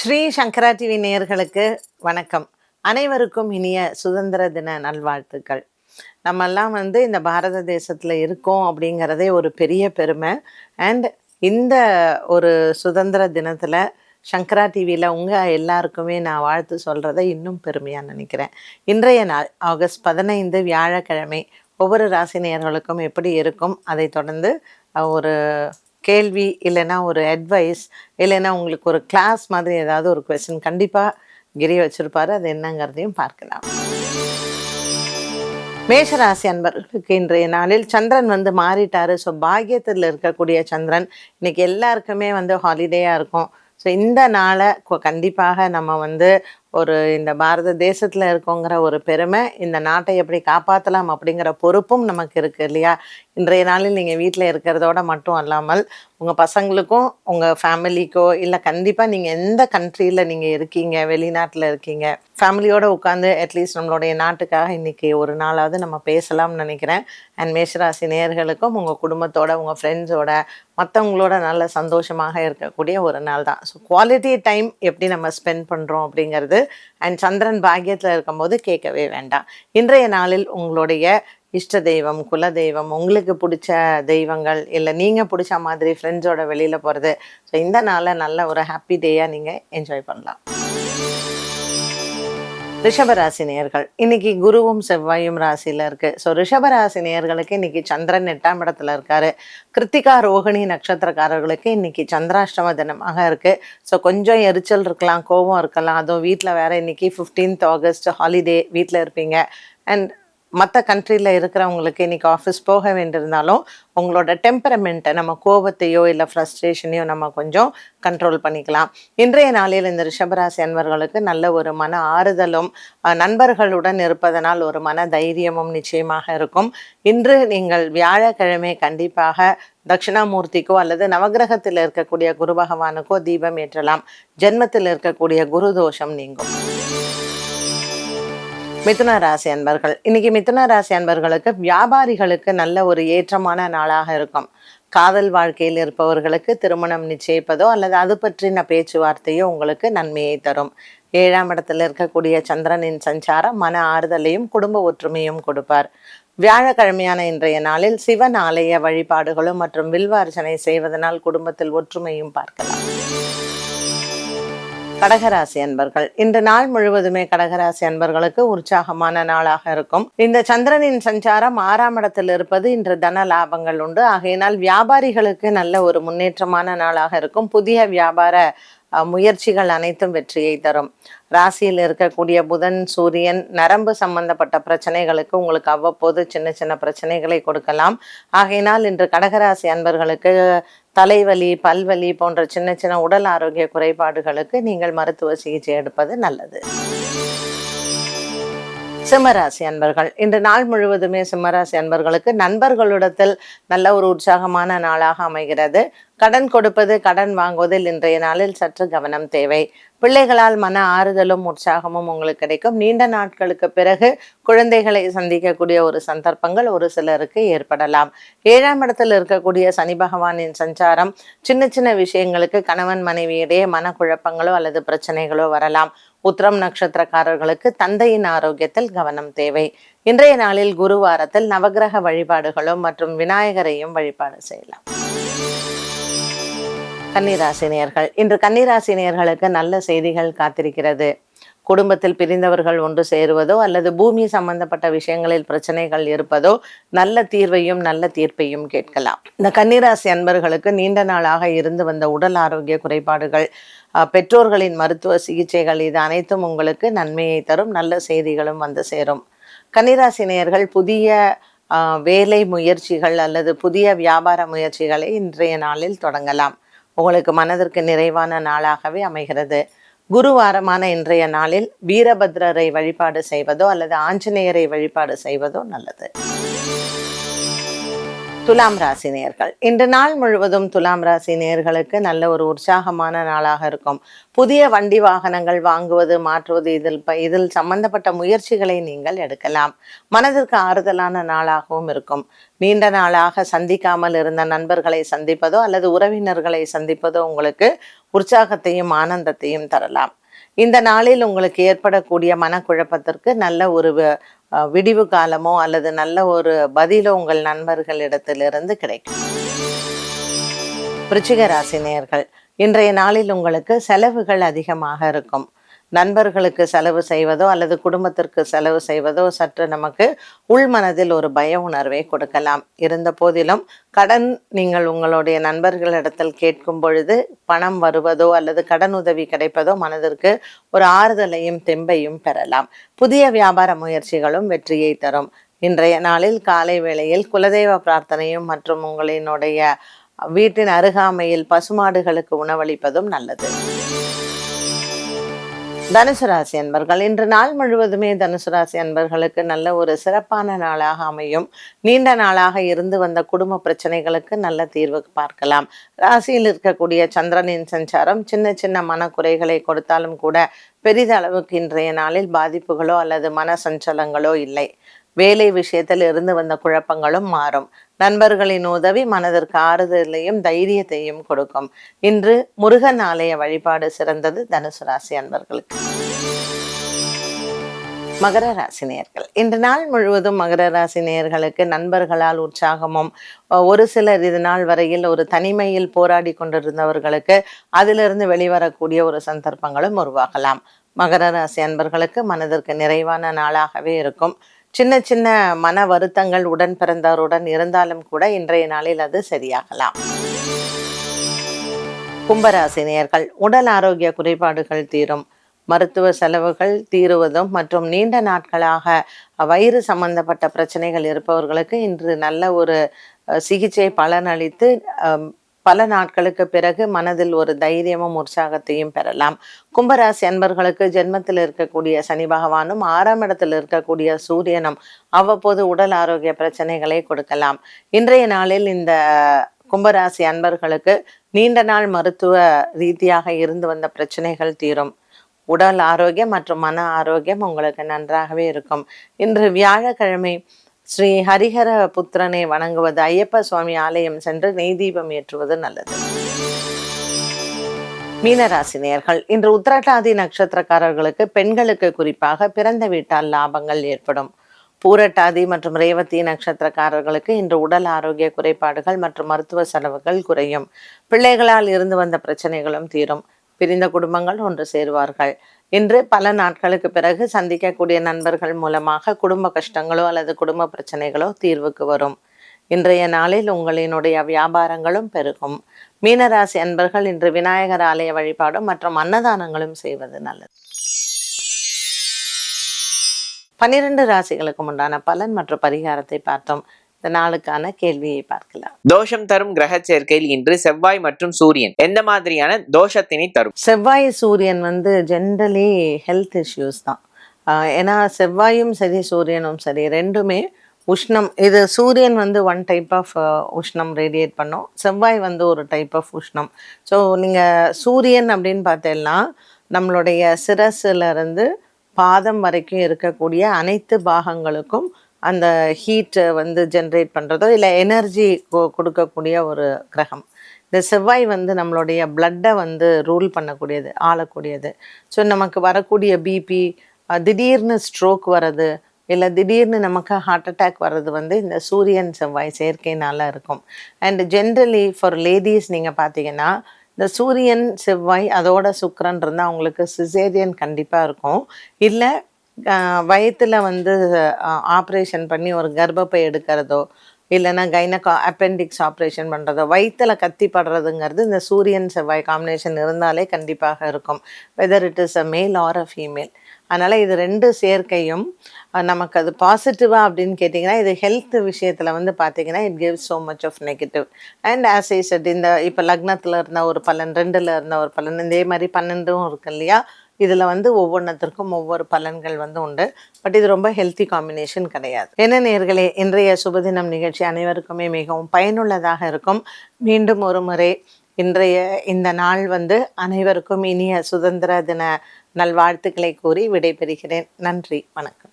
ஸ்ரீ சங்கரா TV நேயர்களுக்கு வணக்கம். அனைவருக்கும் இனிய சுதந்திர தின நல்வாழ்த்துக்கள். நம்மெல்லாம் வந்து இந்த பாரத தேசத்தில் இருக்கோம் அப்படிங்கிறதே ஒரு பெரிய பெருமை. அண்ட் இந்த ஒரு சுதந்திர தினத்தில் சங்கரா டிவியில் உங்கள் எல்லாருக்குமே நான் வாழ்த்து சொல்கிறத இன்னும் பெருமையாக நினைக்கிறேன். இன்றைய நாள் ஆகஸ்ட் பதினைந்து வியாழக்கிழமை ஒவ்வொரு ராசி நேயர்களுக்கும் எப்படி இருக்கும்? அதை தொடர்ந்து ஒரு கேள்வி இல்லைன்னா ஒரு அட்வைஸ் இல்லைன்னா உங்களுக்கு ஒரு கிளாஸ் மாதிரி ஏதாவது ஒரு கொஸ்டின் கண்டிப்பாக கிரி வச்சுருப்பாரு. அது என்னங்கிறதையும் பார்க்கலாம். மேஷராசி அன்பர்களுக்கு இன்றைய நாளில் சந்திரன் வந்து மாறிட்டாரு. ஸோ பாக்கியத்தில் இருக்கக்கூடிய சந்திரன் இன்னைக்கு எல்லாருக்குமே வந்து ஹாலிடேயாக இருக்கும். ஸோ இந்த நாளை கண்டிப்பாக நம்ம வந்து ஒரு இந்த பாரத தேசத்தில் இருக்கோங்கிற ஒரு பெருமை இந்த நாட்டை எப்படி காப்பாற்றலாம் அப்படிங்கிற பொறுப்பும் நமக்கு இருக்குது இல்லையா? இன்றைய நாளில் நீங்கள் வீட்டில் இருக்கிறதோட மட்டும் அல்லாமல் உங்கள் பசங்களுக்கும் உங்கள் ஃபேமிலிக்கோ இல்லை கண்டிப்பாக நீங்கள் எந்த கண்ட்ரியில் நீங்கள் இருக்கீங்க வெளிநாட்டில் இருக்கீங்க ஃபேமிலியோடு உட்காந்து அட்லீஸ்ட் நம்மளுடைய நாட்டுக்காக இன்னைக்கு ஒரு நாளாவது நம்ம பேசலாம்னு நினைக்கிறேன். அண்ட் மேஷராசி நேர்களுக்கும் உங்கள் குடும்பத்தோட உங்கள் ஃப்ரெண்ட்ஸோட மற்றவங்களோட நல்ல சந்தோஷமாக இருக்கக்கூடிய ஒரு நாள் தான். ஸோ குவாலிட்டி டைம் எப்படி நம்ம ஸ்பெண்ட் பண்ணுறோம் அப்படிங்கிறது அண்ட் சந்திரன் பாக்கியத்தில் இருக்கும்போது கேட்கவே வேண்டாம். இன்றைய நாளில் உங்களுடைய இஷ்ட தெய்வம் குல தெய்வம் உங்களுக்கு பிடிச்ச தெய்வங்கள் இல்லை நீங்கள் பிடிச்ச மாதிரி ஃப்ரெண்ட்ஸோட வெளியில் போகிறது ஸோ இந்த நாளை நல்ல ஒரு ஹாப்பி டேயாக நீங்கள் என்ஜாய் பண்ணலாம். ரிஷபராசி நேர்கள் இன்னைக்கு குருவும் செவ்வாயும் ராசியில் இருக்கு. ஸோ ரிஷபராசி நேர்களுக்கு இன்னைக்கு சந்திரன் எட்டாம் இடத்துல இருக்காரு. கிருத்திகா ரோகிணி நட்சத்திரக்காரர்களுக்கு இன்னைக்கு சந்திராஷ்டம தினமாக இருக்கு. ஸோ கொஞ்சம் எரிச்சல் இருக்கலாம் கோபம் இருக்கலாம். அதுவும் வீட்டில் வேற இன்னைக்கு ஃபிஃப்டீன்த் ஆகஸ்ட் ஹாலிடே வீட்டில் இருப்பீங்க. அண்ட் மற்ற கண்ட்ரியில் இருக்கிறவங்களுக்கு இன்னைக்கு ஆஃபீஸ் போக வேண்டியிருந்தாலும் உங்களோட டெம்பரமெண்ட்டை நம்ம கோபத்தையோ இல்லை ஃப்ரஸ்ட்ரேஷனையோ நம்ம கொஞ்சம் கண்ட்ரோல் பண்ணிக்கலாம். இன்றைய நாளில் இந்த ரிஷபராசி அன்பர்களுக்கு நல்ல ஒரு மன ஆறுதலும் நண்பர்களுடன் இருப்பதனால் ஒரு மன தைரியமும் நிச்சயமாக இருக்கும். இன்று நீங்கள் வியாழக்கிழமை கண்டிப்பாக தட்சிணாமூர்த்திக்கோ அல்லது நவகிரகத்தில் இருக்கக்கூடிய குரு பகவானுக்கோ தீபம் ஏற்றலாம். ஜென்மத்தில் இருக்கக்கூடிய குரு தோஷம் நீங்கும். மிதுன ராசி அன்பர்கள். இன்னைக்கு மிதுன ராசி அன்பர்களுக்கு வியாபாரிகளுக்கு நல்ல ஒரு ஏற்றமான நாளாக இருக்கும். காதல் வாழ்க்கையில் இருப்பவர்களுக்கு திருமணம் நிச்சயிப்பதோ அல்லது அது பற்றின பேச்சுவார்த்தையோ உங்களுக்கு நன்மையை தரும். ஏழாம் இடத்துல இருக்கக்கூடிய சந்திரனின் சஞ்சாரம் மன ஆறுதலையும் குடும்ப ஒற்றுமையும் கொடுப்பார். வியாழக்கிழமையான இன்றைய நாளில் சிவன் ஆலய வழிபாடுகளும் மற்றும் வில்வார்ச்சனை செய்வதனால் குடும்பத்தில் ஒற்றுமையும் பார்க்கலாம். கடகராசி அன்பர்கள். இந்த நாள் முழுவதுமே கடகராசி அன்பர்களுக்கு உற்சாகமான நாளாக இருக்கும். இந்த சந்திரனின் சஞ்சாரம் ஆறாம் இடத்தில் இருப்பது இன்று தன லாபங்கள் உண்டு. ஆகையினால் வியாபாரிகளுக்கு நல்ல ஒரு முன்னேற்றமான நாளாக இருக்கும். புதிய வியாபார முயற்சிகள் அனைத்தும் வெற்றியை தரும். ராசியில் இருக்கக்கூடிய புதன் சூரியன் நரம்பு சம்பந்தப்பட்ட பிரச்சனைகளுக்கு உங்களுக்கு அவ்வப்போது சின்ன சின்ன பிரச்சனைகளை கொடுக்கலாம். ஆகையினால் இன்று கடகராசி அன்பர்களுக்கு தலைவலி பல்வலி போன்ற சின்ன சின்ன உடல் ஆரோக்கிய குறைபாடுகளுக்கு நீங்கள் மருத்துவ சிகிச்சை எடுப்பது நல்லது. சிம்மராசி அன்பர்கள். இன்று நாள் முழுவதுமே சிம்மராசி அன்பர்களுக்கு நண்பர்களிடத்தில் நல்ல ஒரு உற்சாகமான நாளாக அமைகிறது. கடன் கொடுப்பது கடன் வாங்குவதில் இன்றைய நாளில் சற்று கவனம் தேவை. பிள்ளைகளால் மன ஆறுதலும் உற்சாகமும் உங்களுக்கு கிடைக்கும். நீண்ட நாட்களுக்கு பிறகு குழந்தைகளை சந்திக்கக்கூடிய ஒரு சந்தர்ப்பங்கள் ஒரு சிலருக்கு ஏற்படலாம். ஏழாம் இடத்தில் இருக்கக்கூடிய சனி பகவானின் சஞ்சாரம் சின்ன சின்ன விஷயங்களுக்கு கணவன் மனைவியிடையே மனக்குழப்பங்களோ அல்லது பிரச்சனைகளோ வரலாம். உத்திரம் நட்சத்திரக்காரர்களுக்கு தந்தையின் ஆரோக்கியத்தில் கவனம் தேவை. இன்றைய நாளில் குருவாரத்தில் நவக்கிரக வழிபாடுகளும் மற்றும் விநாயகரையும் வழிபாடு செய்யலாம். கன்னிராசினியர்கள். இன்று கன்னிராசினியர்களுக்கு நல்ல செய்திகள் காத்திருக்கிறது. குடும்பத்தில் பிரிந்தவர்கள் ஒன்று சேருவதோ அல்லது பூமி சம்பந்தப்பட்ட விஷயங்களில் பிரச்சனைகள் இருப்பதோ நல்ல தீர்வையும் நல்ல தீர்ப்பையும் கேட்கலாம். இந்த கன்னிராசி அன்பர்களுக்கு நீண்ட நாளாக இருந்து வந்த உடல் ஆரோக்கிய குறைபாடுகள் பெற்றோர்களின் மருத்துவ சிகிச்சைகள் இது அனைத்தும் உங்களுக்கு நன்மையை தரும் நல்ல செய்திகளும் வந்து சேரும். கன்னிராசினியர்கள் புதிய வேலை முயற்சிகள் அல்லது புதிய வியாபார முயற்சிகளை இன்றைய நாளில் தொடங்கலாம். உங்களுக்கு மனதிற்கு நிறைவான நாளாகவே அமைகிறது. குருவாரமான இன்றைய நாளில் வீரபத்ரரை வழிபாடு செய்வதோ அல்லது ஆஞ்சநேயரை வழிபாடு செய்வதோ நல்லது. துலாம் ராசி நேயர்கள் இன்று நாள் முழுவதும் துலாம் ராசி நேர்களுக்கு நல்ல ஒரு உற்சாகமான நாளாக இருக்கும். புதிய வண்டி வாகனங்கள் வாங்குவது மாற்றுவது இதில் இதில் சம்பந்தப்பட்ட முயற்சிகளை நீங்கள் எடுக்கலாம். மனதிற்கு ஆறுதலான நாளாகவும் இருக்கும். நீண்ட நாளாக சந்திக்காமல் இருந்த நண்பர்களை சந்திப்பதோ அல்லது உறவினர்களை சந்திப்பதோ உங்களுக்கு உற்சாகத்தையும் ஆனந்தத்தையும் தரலாம். இந்த நாளில் உங்களுக்கு ஏற்படக்கூடிய மனக்குழப்பத்திற்கு நல்ல ஒரு விடிவு காலமோ அல்லது நல்ல ஒரு பதிலோ உங்கள் நண்பர்களிடத்திலிருந்து கிடைக்கும். விருச்சிக ராசி நேர்கள் இன்றைய நாளில் உங்களுக்கு செலவுகள் அதிகமாக இருக்கும். நண்பர்களுக்கு செலவு செய்வதோ அல்லது குடும்பத்திற்கு செலவு செய்வதோ சற்று நமக்கு உள்மனதில் ஒரு பய உணர்வை கொடுக்கலாம். இருந்த போதிலும் கடன் நீங்கள் உங்களுடைய நண்பர்களிடத்தில் கேட்கும் பொழுது பணம் வருவதோ அல்லது கடன் உதவி கிடைப்பதோ மனதிற்கு ஒரு ஆறுதலையும் தெம்பையும் பெறலாம். புதிய வியாபார முயற்சிகளும் வெற்றியை தரும். இன்றைய நாளில் காலை வேளையில் குலதெய்வ பிரார்த்தனையும் மற்றும் உங்களினுடைய வீட்டின் அருகாமையில் பசுமாடுகளுக்கு உணவளிப்பதும் நல்லது. தனுசு ராசி அன்பர்கள் இன்று நாள் முழுவதுமே தனுசு ராசி அன்பர்களுக்கு நல்ல ஒரு சிறப்பான நாளாக அமையும். நீண்ட நாளாக இருந்து வந்த குடும்ப பிரச்சனைகளுக்கு நல்ல தீர்வு பார்க்கலாம். ராசியில் இருக்கக்கூடிய சந்திரனின் சஞ்சாரம் சின்ன சின்ன மனக்குறைகளை கொடுத்தாலும் கூட பெரிதளவுக்கு இன்றைய நாளில் பாதிப்புகளோ அல்லது மன சஞ்சலங்களோ இல்லை. வேலை விஷயத்தில் இருந்து வந்த குழப்பங்களும் மாறும். நண்பர்களின் உதவி மனதிற்கு ஆறுதலையும் தைரியத்தையும் கொடுக்கும். இன்று முருகன் ஆலய வழிபாடு சிறந்தது தனுசு ராசி அன்பர்களுக்கு. மகர ராசி நேயர்கள். இன்று நாள் முழுவதும் மகர ராசி நேயர்களுக்கு நண்பர்களால் உற்சாகமும் ஒரு சிலர் இது நாள் வரையில் ஒரு தனிமையில் போராடி கொண்டிருந்தவர்களுக்கு அதிலிருந்து வெளிவரக்கூடிய ஒரு சந்தர்ப்பங்களும் உருவாகலாம். மகர ராசி அன்பர்களுக்கு மனதிற்கு நிறைவான நாளாகவே இருக்கும். சின்ன சின்ன மன வருத்தங்கள் உடன் பிறந்தவருடன் இருந்தாலும் கூட இன்றைய நாளில் அது சரியாகலாம். கும்பராசினியர்கள் உடல் ஆரோக்கிய குறைபாடுகள் தீரும். மருத்துவ செலவுகள் தீருவதும் மற்றும் நீண்ட நாட்களாக வயிறு சம்பந்தப்பட்ட பிரச்சனைகள் இருப்பவர்களுக்கு இன்று நல்ல ஒரு சிகிச்சை பலனளித்து பல நாட்களுக்கு பிறகு மனதில் ஒரு தைரியமும் உற்சாகத்தையும் பெறலாம். கும்பராசி அன்பர்களுக்கு ஜென்மத்தில் இருக்கக்கூடிய சனி பகவானும் ஆறாம் இடத்தில் இருக்கக்கூடிய சூரியனும் அவ்வப்போது உடல் ஆரோக்கிய பிரச்சனைகளை கொடுக்கலாம். இன்றைய நாளில் இந்த கும்பராசி அன்பர்களுக்கு நீண்ட நாள் மருத்துவ ரீதியாக இருந்து வந்த பிரச்சனைகள் தீரும். உடல் ஆரோக்கியம் மற்றும் மன ஆரோக்கியம் உங்களுக்கு நன்றாகவே இருக்கும். இன்று வியாழக்கிழமை ஸ்ரீ ஹரிஹர புத்திரனை வணங்குவது ஐயப்ப சுவாமி ஆலயம் சென்று நெய் தீபம் ஏற்றுவது நல்லது. மீனராசினியர்கள் இன்று உத்திரட்டாதி நட்சத்திரக்காரர்களுக்கு பெண்களுக்கு குறிப்பாக பிறந்த வீட்டால் லாபங்கள் ஏற்படும். பூரட்டாதி மற்றும் ரேவதி நட்சத்திரக்காரர்களுக்கு இன்று உடல் ஆரோக்கிய குறைபாடுகள் மற்றும் மருத்துவ செலவுகள் குறையும். பிள்ளைகளால் இருந்து வந்த பிரச்சனைகளும் தீரும். பிரிந்த குடும்பங்கள் ஒன்று சேருவார்கள். இன்று பல நாட்களுக்கு பிறகு சந்திக்கக்கூடிய நண்பர்கள் மூலமாக குடும்ப கஷ்டங்களோ அல்லது குடும்ப பிரச்சனைகளோ தீர்வுக்கு வரும். இன்றைய நாளில் உங்களினுடைய வியாபாரங்களும் பெருகும். மீனராசி அன்பர்கள் இன்று விநாயகர் ஆலய வழிபாடும் மற்றும் அன்னதானங்களும் செய்வது நல்லது. பன்னிரண்டு ராசிகளுக்கும் உண்டான பலன் மற்றும் பரிகாரத்தை பார்த்தோம். இந்த நாளுக்கான கேள்வியை பார்க்கலாம். தோஷம் தரும் கிரக சேர்க்கையில் இன்று செவ்வாய் மற்றும் சூரியன். எந்த மாதிரியான தோஷத்தினை தரும்? செவ்வாய் சூரியன் வந்து ஜென்ரலி ஹெல்த் இஷ்யூஸ் தான். ஏன்னா செவ்வாயும் சரி சூரியனும் சரி ரெண்டுமே உஷ்ணம். இது சூரியன் வந்து ஒன் டைப் ஆஃப் உஷ்ணம் ரேடியேட் பண்ணும். செவ்வாய் வந்து ஒரு டைப் ஆஃப் உஷ்ணம். ஸோ நீங்கள் சூரியன் அப்படின்னு பார்த்தீங்கன்னா நம்மளுடைய சிரசுல இருந்து பாதம் வரைக்கும் இருக்கக்கூடிய அனைத்து பாகங்களுக்கும் அந்த ஹீட்டை வந்து ஜென்ரேட் பண்ணுறதோ இல்லை எனர்ஜி கொடுக்கக்கூடிய ஒரு கிரகம். இந்த செவ்வாய் வந்து நம்மளுடைய பிளட்டை வந்து ரூல் பண்ணக்கூடியது ஆளக்கூடியது. ஸோ நமக்கு வரக்கூடிய பிபி திடீர்னு ஸ்ட்ரோக் வர்றது இல்லை திடீர்னு நமக்கு ஹார்ட் அட்டாக் வர்றது வந்து இந்த சூரியன் செவ்வாய் சேர்க்கைனால இருக்கும். அண்ட் ஜென்ரலி ஃபார் லேடிஸ் நீங்கள் பார்த்தீங்கன்னா இந்த சூரியன் செவ்வாய் அதோட சுக்கரன் இருந்தால் அவங்களுக்கு சிசேரியன் கண்டிப்பாக இருக்கும். இல்லை வயிற்றில் வந்து ஆப்ரேஷன் பண்ணி ஒரு கர்ப்பப்பை எடுக்கிறதோ இல்லைன்னா கைனகா அப்பெண்டிக்ஸ் ஆப்ரேஷன் பண்ணுறதோ வயிற்றில் கத்தி படுறதுங்கிறது இந்த சூரியன் செவ்வாய் காம்பினேஷன் இருந்தாலே கண்டிப்பாக இருக்கும். Whether it is a male or a female அதனால் இது ரெண்டு சேர்க்கையும் நமக்கு அது பாசிட்டிவாக அப்படின்னு கேட்டிங்கன்னா இது ஹெல்த் விஷயத்தில் வந்து பார்த்தீங்கன்னா it gives so much of negative and as I said இந்த இப்போ லக்னத்தில் இருந்த ஒரு பலன் ரெண்டில் இருந்த ஒரு பலன் இதே மாதிரி பன்னெண்டும் இருக்கு இல்லையா? இதில் வந்து ஒவ்வொன்றத்திற்கும் ஒவ்வொரு பலன்கள் வந்து உண்டு. பட் இது ரொம்ப ஹெல்த்தி காம்பினேஷன் கிடையாது. என்ன நேர்களே இன்றைய சுபதினம் நிகழ்ச்சி அனைவருக்குமே மிகவும் பயனுள்ளதாக இருக்கும். மீண்டும் ஒரு முறை இன்றைய இந்த நாள் வந்து அனைவருக்கும் இனிய சுதந்திர தின நல்வாழ்த்துக்களை கூறி விடைபெறுகிறேன். நன்றி வணக்கம்.